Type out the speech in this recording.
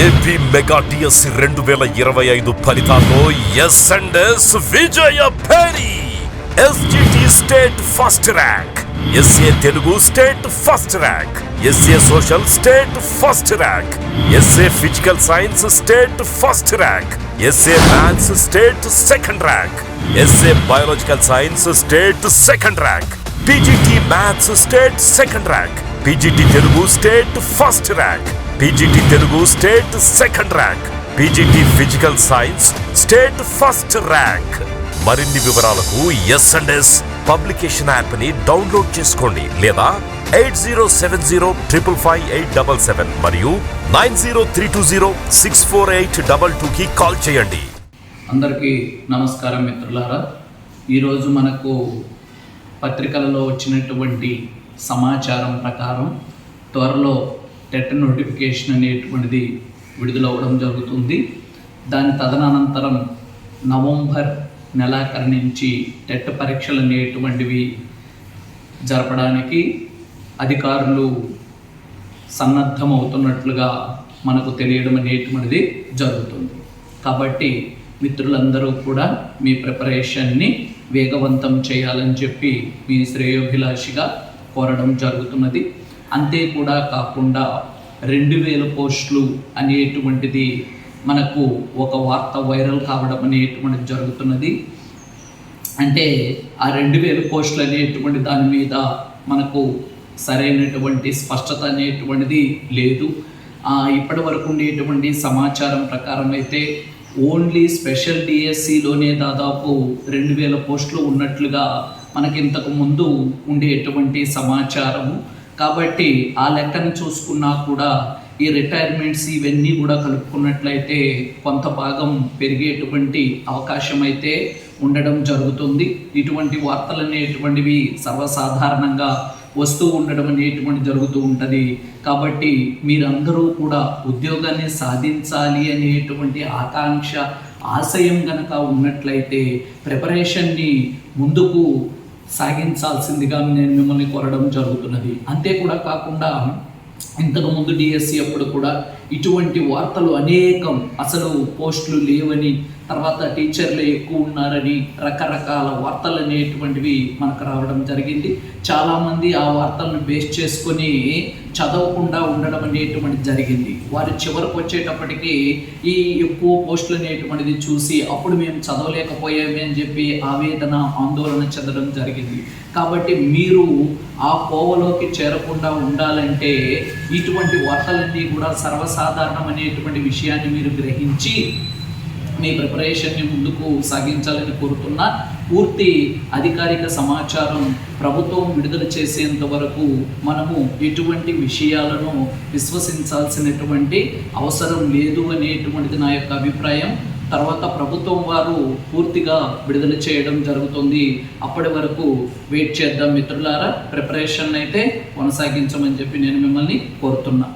AP mega DSC రెండు వేల ఇరవై ఐదు ఫలితాల్లో S and S Vijaya Bheri SGT state first rank SA Telugu state first rank SA social state first rank SA physical science state first rank SA maths state second rank SA biological science state second rank PGT maths state second rank PGT Telugu state first rank PGT Telugu state second rank. PGT physical science state first rank. మరిన్ని వివరాలకు S and S publication యాప్ని download చేసుకోండి లేదా eight zero seven zero triple five eight double seven మరియు nine zero three two zero six four eight double two కి call చేయండి. అందరికీ నమస్కారం మిత్రులారా. ఈరోజు మనకు పత్రికలలో వచ్చినటువంటి సమాచారం ప్రకారం త్వరలో టెట్ నోటిఫికేషన్ అనేటువంటిది విడుదలవ్వడం జరుగుతుంది. దాని తదనంతరం నవంబర్ నెలాఖరు నుంచి టెట్ పరీక్షలు అనేటువంటివి జరపడానికి అధికారులు సన్నద్ధమవుతున్నట్లుగా మనకు తెలియడం అనేటువంటిది జరుగుతుంది. కాబట్టి మిత్రులందరూ కూడా మీ ప్రిపరేషన్ని వేగవంతం చేయాలని చెప్పి మీ శ్రేయోభిలాషిగా కోరడం జరుగుతున్నది. అంతే కూడా కాకుండా రెండు వేల పోస్టులు అనేటువంటిది మనకు ఒక వార్త వైరల్ కావడం అనేటువంటిది జరుగుతున్నది. అంటే ఆ రెండు వేల పోస్టులు అనేటువంటి దాని మీద మనకు సరైనటువంటి స్పష్టత అనేటువంటిది లేదు. ఇప్పటి వరకు ఉండేటువంటి సమాచారం ప్రకారం అయితే ఓన్లీ స్పెషల్ డిఎస్సిలోనే దాదాపు రెండు వేల పోస్టులు ఉన్నట్లుగా మనకి ఇంతకు ముందు ఉండేటువంటి సమాచారము. కాబట్టి ఆ లెక్కను చూసుకున్నా కూడా ఈ రిటైర్మెంట్స్ ఇవన్నీ కూడా కలుపుకున్నట్లయితే కొంత భాగం పెరిగేటువంటి అవకాశం అయితే ఉండడం జరుగుతుంది. ఇటువంటి వార్తలు అనేటువంటివి సర్వసాధారణంగా వస్తూ ఉండడం అనేటువంటి జరుగుతూ ఉంటుంది. కాబట్టి మీరందరూ కూడా ఉద్యోగాన్ని సాధించాలి అనేటువంటి ఆకాంక్ష ఆశయం కనుక ఉన్నట్లయితే ప్రిపరేషన్ని ముందుకు సాగించాల్సిందిగా నేను మిమ్మల్ని కోరడం జరుగుతున్నది. అంతే కూడా కాకుండా ఇంతకుముందు డిఎస్సి అప్పుడు కూడా ఇటువంటి వార్తలు అనేకం అసలు పోస్టులు లేవని తర్వాత టీచర్లు ఎక్కువ ఉన్నారని రకరకాల వార్తలు అనేటువంటివి మనకు రావడం జరిగింది. చాలామంది ఆ వార్తలను బేస్ చేసుకొని చదవకుండా ఉండడం అనేటువంటి జరిగింది. వారి చివరకు వచ్చేటప్పటికి ఈ ఎక్కువ పోస్టులు అనేటువంటిది చూసి అప్పుడు మేము చదవలేకపోయామే అని చెప్పి ఆవేదన ఆందోళన చెందడం జరిగింది. కాబట్టి మీరు ఆ కోవలోకి చేరకుండా ఉండాలంటే ఇటువంటి వార్తలన్నీ కూడా సర్వసాధారణం అనేటువంటి విషయాన్ని మీరు గ్రహించి మీ ప్రిపరేషన్ని ముందుకు సాగించాలని కోరుతున్నా పూర్తి అధికారిక సమాచారం ప్రభుత్వం విడుదల చేసేంత వరకు మనము ఎటువంటి విషయాలను విశ్వసించాల్సినటువంటి అవసరం లేదు అనేటువంటిది నా యొక్క అభిప్రాయం. తర్వాత ప్రభుత్వం వారు పూర్తిగా విడుదల చేయడం జరుగుతుంది. అప్పటి వరకు వెయిట్ చేద్దాం మిత్రులారా. ప్రిపరేషన్ అయితే కొనసాగించమని చెప్పి నేను మిమ్మల్ని కోరుతున్నా.